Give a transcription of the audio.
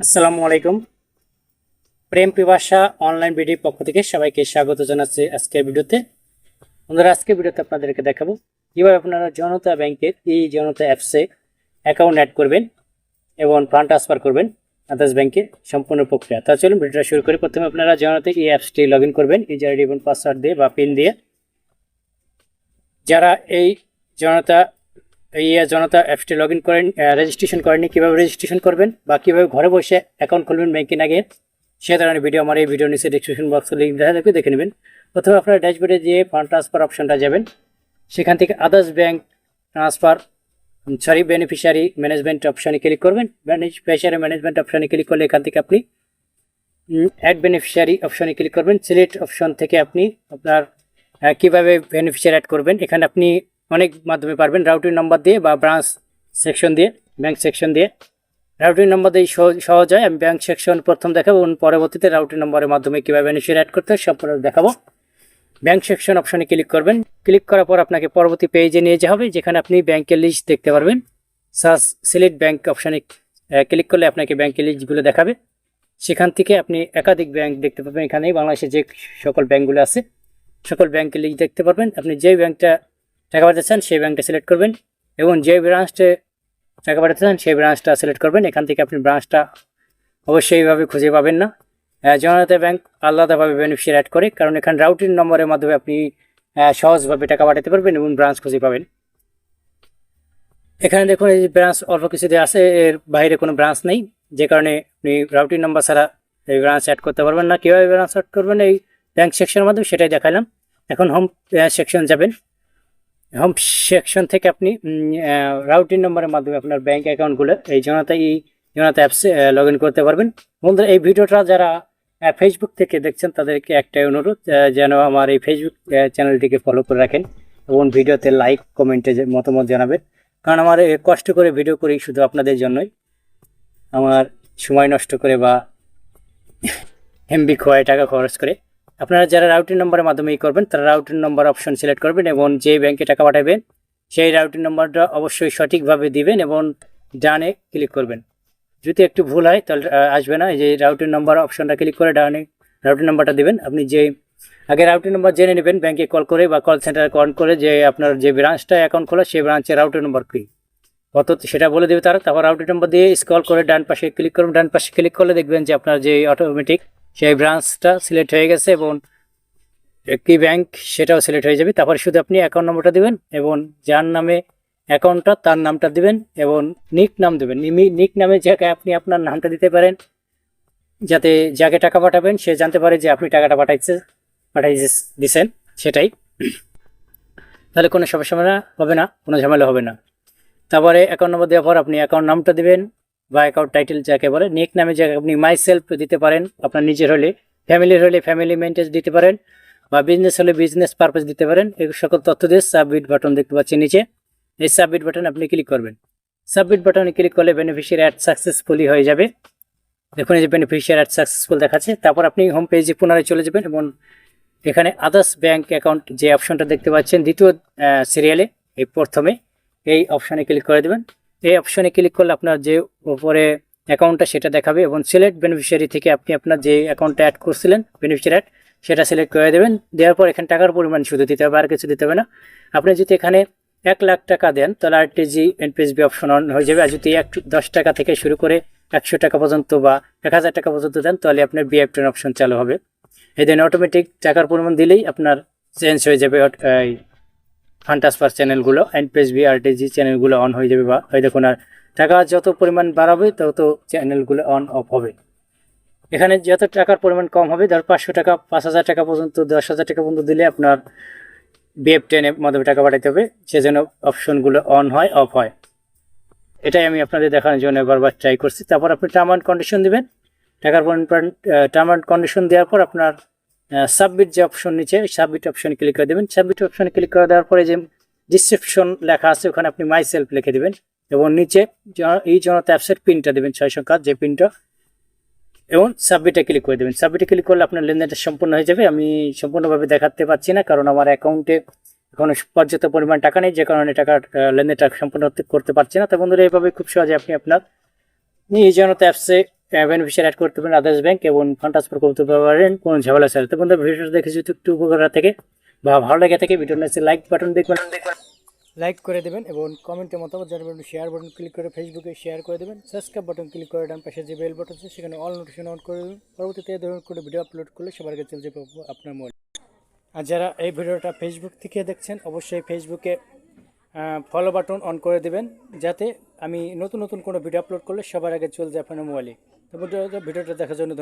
আসসালামু আলাইকুম। প্রেম পিপাসা অনলাইন ভিডিও পক্ষ থেকে সবাইকে স্বাগত জানাচ্ছি আজকের ভিডিওতে। বন্ধুরা, আজকের ভিডিওতে আপনাদেরকে দেখাবো কীভাবে আপনারা জনতা ব্যাংকের এই জনতা অ্যাপসে অ্যাকাউন্ট অ্যাড করবেন এবং ফান্ড ট্রান্সফার করবেন আদার্স ব্যাংকে সম্পূর্ণ প্রক্রিয়া। তা চলুন ভিডিওটা শুরু করি। প্রথমে আপনারা জনতা এই অ্যাপসটি লগ করবেন ইউজার আইডি এবং পাসওয়ার্ড দিয়ে বা পিন দিয়ে। যারা এই জনতা এই জনতা অ্যাপসটি লগ ইন করেন রেজিস্ট্রেশন করেননি কীভাবে রেজিস্ট্রেশন করবেন বা কীভাবে ঘরে বসে অ্যাকাউন্ট খুলবেন ব্যাংকিং আগে, সে ধরনের ভিডিও আমার এই ভিডিও নিচে ডিসক্রিপশন বক্সে লিঙ্ক দেখা থাকবে, দেখে নেবেন। প্রথমে আপনারা ড্যাশবোর্ডে যে ফান্ড ট্রান্সফার অপশনটা যাবেন, সেখান থেকে others bank transfer sorry beneficiary management অপশানে ক্লিক করবেন। বেনিফিশিয়ারি ম্যানেজমেন্ট অপশানে ক্লিক করলে এখান থেকে আপনি অ্যাড বেনিফিশিয়ারি অপশানে ক্লিক করবেন। সিলেক্ট অপশন থেকে আপনি আপনার কীভাবে বেনিফিশিয়ারি অ্যাড করবেন, এখানে আপনি অনেক মাধ্যমে পারবেন। রাউটিং নাম্বার দিয়ে বা ব্রাঞ্চ সেকশন দিয়ে ব্যাংক সেকশন দিয়ে। রাউটিং নাম্বার দিয়ে সহজ- হয়। আমি ব্যাংক সেকশন প্রথম দেখাবো, এবং পরবর্তীতে রাউটিং নম্বরের মাধ্যমে কীভাবে বেনিফিশিয়ারি অ্যাড করতে হয় সম্পূর্ণ দেখাবো। ব্যাংক সেকশন অপশনে ক্লিক করবেন। ক্লিক করার পর আপনাকে পরবর্তী পেজে নিয়ে যাওয়া হবে, যেখানে আপনি ব্যাংকের লিস্ট দেখতে পারবেন। সার্চ সিলেক্ট ব্যাংক অপশনে ক্লিক করলে আপনাকে ব্যাংকের লিস্টগুলো দেখাবে। সেখান থেকে আপনি একাধিক ব্যাংক দেখতে পাবেন এখানে বাংলাদেশে যে সকল ব্যাংকগুলো আছে, সকল ব্যাংকের লিস্ট দেখতে পারবেন। আপনি যে ব্যাংকটা টাকা পাঠাতে চান সেই ব্যাংকটা সিলেক্ট করবেন এবং যে ব্রাঞ্চটে টাকা পাঠাতে চান সেই ব্রাঞ্চটা সিলেক্ট করবেন। এখান থেকে আপনি ব্রাঞ্চটা অবশ্যই এইভাবে খুঁজে পাবেন না। জনতা ব্যাংক আলাদাভাবে বেনিফিশিয়ারি অ্যাড করে, কারণ এখানে রাউটিং নম্বরের মাধ্যমে আপনি সহজভাবে টাকা পাঠাতে পারবেন এবং ব্রাঞ্চ খুঁজে পাবেন। এখানে দেখুন, এই ব্রাঞ্চ অল্প কিছুতে আছে, এর বাইরে কোনো ব্রাঞ্চ নেই। যে কারণে আপনি রাউটিং নাম্বার ছাড়া এই ব্রাঞ্চ অ্যাড করতে পারবেন না। কীভাবে ব্রাঞ্চ অ্যাড করবেন? এই ব্যাংক সেকশনের মাধ্যমে সেটাই দেখালাম। এখন হোম সেকশন যাবেন। হোম সেকশন থেকে আপনি রাউটিং নম্বরের মাধ্যমে আপনার ব্যাংক অ্যাকাউন্টগুলো এই জনতা এই জনতা অ্যাপসে লগ করতে পারবেন। বন্ধুরা, এই ভিডিওটা যারা ফেসবুক থেকে দেখছেন, তাদেরকে একটাই অনুরোধ যেন আমার এই ফেসবুক চ্যানেলটিকে ফলো করে রাখেন এবং ভিডিওতে লাইক কমেন্টে মতামত জানাবেন। কারণ আমার কষ্ট করে ভিডিও করি শুধু আপনাদের জন্যই। আমার সময় নষ্ট করে বা এমবি খোয়ায় টাকা খরচ করে। আপনারা যারা রাউটিং নম্বরের মাধ্যমে ই করবেন, তারা রাউটিং নম্বর অপশন সিলেক্ট করবেন এবং যে ব্যাংকে টাকা পাঠাবেন, সেই রাউটিং নম্বরটা অবশ্যই সঠিকভাবে দিবেন এবং ডানে ক্লিক করবেন। যদি একটু ভুল হয়, তাহলে আসবে না। যে রাউটিং নম্বর অপশনটা ক্লিক করে ডানে রাউটিং নম্বরটা দিবেন। আপনি যে, আগে রাউটিং নম্বর জেনে নেবেন ব্যাংকে কল করে বা কল সেন্টারে কল করে যে আপনার যে ব্রাঞ্চটা অ্যাকাউন্ট খোলা, সেই ব্রাঞ্চের রাউটিং নম্বর কী? কত সেটা বলে দেবে তারা। তারপর রাউটিং নম্বর দিয়ে স্ক্রল করে ডান পাশে ক্লিক করুন। ডান পাশে ক্লিক করলে দেখবেন যে আপনার যে অটোমেটিক সেই ব্রাঞ্চটা সিলেক্ট হয়ে গেছে এবং কি ব্যাংক সেটাও সিলেক্ট হয়ে যাবে। তারপর শুধু আপনি অ্যাকাউন্ট নম্বরটা দিবেন এবং যার নামে অ্যাকাউন্টটা তার নামটা দিবেন এবং নিক নাম দেবেন। নিক নামে জায়গায় আপনি আপনার নামটা দিতে পারেন, যাতে যাকে টাকা পাঠাবেন সে জানতে পারে যে আপনি টাকাটা পাঠাইছে পাঠাই দিছেন সেটাই। তাহলে কোনো সমস্যা হবে না কোনো ঝামেলা হবে না। তারপরে অ্যাকাউন্ট নম্বর দেওয়ার পর আপনি অ্যাকাউন্ট নামটা দিবেন অ্যাকাউন্ট টাইটেল যাকে বলে নেক নামে যাকে আপনি মাই সেলফ দিতে পারেন, আপনার নিজের হলে ফ্যামিলির হলে ফ্যামিলি মেনটেজ দিতে পারেন, বা বিজনেস হলে বিজনেস পারপাস দিতে পারেন, এই সকল তথ্য দিয়ে সাবমিট বাটন দেখতে পাচ্ছেন নিচে। এই সাবমিট বাটন আপনি ক্লিক করবেন। সাবমিট বাটনে ক্লিক করলে বেনিফিশিয়ারি অ্যাড সাকসেসফুলি হয়ে যাবে। দেখুন এই যে বেনিফিশিয়ারি অ্যাড সাকসেসফুল দেখাচ্ছে, তারপর আপনি হোম পেজে পুনরায় চলে যাবেন এবং এখানে আদার্স ব্যাংক অ্যাকাউন্ট যে অপশনটা দেখতে পাচ্ছেন, দ্বিতীয় সিরিয়ালে এই প্রথমে এই অপশানে ক্লিক করে দেবেন। এই অপশনে ক্লিক করলে আপনার যে উপরে অ্যাকাউন্টটা সেটা দেখাবে এবং সিলেক্ট বেনিফিশিয়ারি থেকে আপনি আপনার যে অ্যাকাউন্টটা অ্যাড করছিলেন বেনিফিশিয়ারি অ্যাড সেটা সিলেক্ট করে দেবেন। দেওয়ার পর এখানে টাকার পরিমাণ শুধু দিতে হবে, আর কিছু দিতে হবে না। আপনি যদি এখানে এক লাখ টাকা দেন, তাহলে আরটিজি এনপিএসবি অপশন অন হয়ে যাবে। আর যদি এক দশ টাকা থেকে শুরু করে একশো টাকা পর্যন্ত বা এক হাজার টাকা পর্যন্ত দেন, তাহলে আপনার বিএফ টেন অপশন চালু হবে। এই দেন অটোমেটিক টাকার পরিমাণ দিলেই আপনার চেঞ্জ হয়ে যাবে ফান্ড ট্রান্সফার চ্যানেলগুলো এনপিএসবি আরটিজি চ্যানেলগুলো অন হয়ে যাবে বা হয় দেখুন আর টাকা যত পরিমাণ বাড়াবে, তত চ্যানেলগুলো অন অফ হবে। এখানে যত টাকার পরিমাণ কম হবে, ধর পাঁচশো টাকা, পাঁচ হাজার টাকা পর্যন্ত, দশ হাজার টাকা পর্যন্ত দিলে আপনার বিএফ টেনের মাধ্যমে টাকা পাঠাতে হবে। সেজন্য অপশনগুলো অন হয় অফ হয়। এটাই আমি আপনাদের দেখানোর জন্য বারবার ট্রাই করছি। তারপর আপনি টার্ম অ্যান্ড কন্ডিশন দেবেন। টাকার পরিমাণ টার্ম অ্যান্ড কন্ডিশন দেওয়ার পর আপনার সাবমিট যে অপশন নিচে সাবমিট অপশনে ক্লিক করে দেবেন। সাবমিট অপশনে ক্লিক করে দেওয়ার পরে যে ডিসক্রিপশন লেখা আছে, ওখানে আপনি মাই সেলফ লিখে দেবেন এবং নিচে এই জনতা অ্যাপসের পিনটা দেবেন, ছয় সংখ্যা যে পিনটা। এবং সাবমিটে ক্লিক করে দেবেন। সাবমিটে ক্লিক করলে আপনার লেনদেনটা সম্পূর্ণ হয়ে যাবে। আমি সম্পূর্ণভাবে দেখাতে পারছি না, কারণ আমার অ্যাকাউন্টে এখনও পর্যাপ্ত পরিমাণ টাকা নেই, যে কারণে টাকার লেনদেনটা সম্পূর্ণ করতে পারছি না। তো বন্ধুরা এইভাবে খুব সহজে আপনি আপনার এই জনতা অ্যাপসে বেনিফিশিয়ারি অ্যাড করতে পারেন আদার্স ব্যাংক এবং ফান্ড ট্রান্সফার করতে পারেন কোনো ঝামেলা ছাড়া তো বন্ধুরা ভিডিওটা দেখে যদি একটু উপকার থেকে বা ভালো লাগে থাকে ভিডিওটা লাইক বাটন দেখবেন লাইক করে দেবেন এবং কমেন্টে মতামত জানাবেন শেয়ার বাটন ক্লিক করে ফেসবুকে শেয়ার করে দেবেন। সাবস্ক্রাইব বাটন ক্লিক করে ডান পাশে যে বেল বাটন আছে, সেখানে অল নোটিফিকেশন অন করে দেবেন। পরবর্তীতে এই ধরনের করে ভিডিও আপলোড করলে সবার কাছে চলে যাবে আপনার মোবাইল আর যারা এই ভিডিওটা ফেসবুক থেকে দেখছেন, অবশ্যই ফেসবুকে ফলো বাটন অন করে দেবেন। যাতে আমি নতুন নতুন কোনো ভিডিও আপলোড করলে সবার আগে চলে যায় আপনার মোবাইলে তো ভিডিওটা দেখার জন্য।